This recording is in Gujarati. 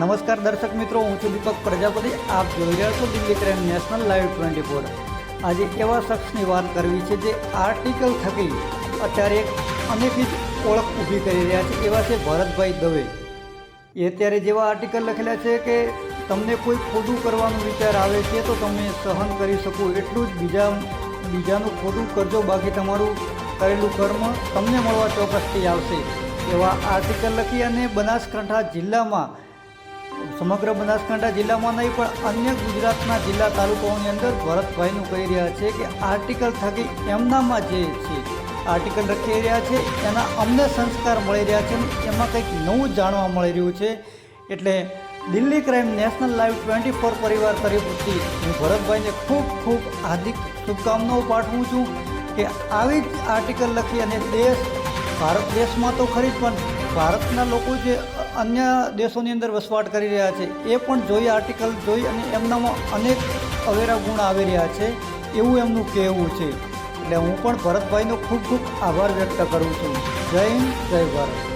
નમસ્કાર દર્શક મિત્રો, હું છું દીપક પ્રજાપતિ. આપ જોઈ રહ્યા છો Delhi crime national live twenty four. આજે એવા શખ્સની વાત કરવી છે જે આર્ટિકલ થકી અત્યારે અનેકવિધ ઓળખ ઊભી કરી રહ્યા છે. એવા છે ભરતભાઈ દવે. એ અત્યારે જેવા આર્ટિકલ લખેલા છે કે તમને કોઈ ખોટું કરવાનું વિચાર આવે છે તો તમે સહન કરી શકો. એટલું જ બીજા, બીજાનું ખોટું કરજો. બાકી તમારું કરેલું કર્મ તમને મળવા ચોક્કસથી આવશે. એવા આર્ટિકલ લખી અને બનાસકાંઠા જિલ્લામાં સમગ્ર બનાસકાંઠા જિલ્લામાં નહીં, પણ અન્ય ગુજરાતના જિલ્લા તાલુકાઓની અંદર ભરતભાઈનું કહી રહ્યા છે કે આર્ટિકલ થકી એમનામાં જે છે, આર્ટિકલ લખી રહ્યા છે, એના અમને સંસ્કાર મળી રહ્યા છે એમાં કંઈક નવું જાણવા મળી રહ્યું છે. એટલે Delhi crime national live twenty four પરિવાર તરફથી હું ભરતભાઈને ખૂબ ખૂબ હાર્દિક શુભકામનાઓ પાઠવું છું કે આવી જ આર્ટિકલ લખી અને દેશ, ભારત દેશમાં તો ખરી પણ ભારતના લોકો જે અન્ય દેશોની અંદર વસવાટ કરી રહ્યા છે. એ પણ જોઈ આર્ટિકલ જોઈ અને એમનામાં અનેક અવેરા ગુણ આવી રહ્યા છે એવું એમનું કહેવું છે. એટલે હું પણ ભરતભાઈનો ખૂબ ખૂબ આભાર વ્યક્ત કરું છું. જય હિન્દ, જય ભારત.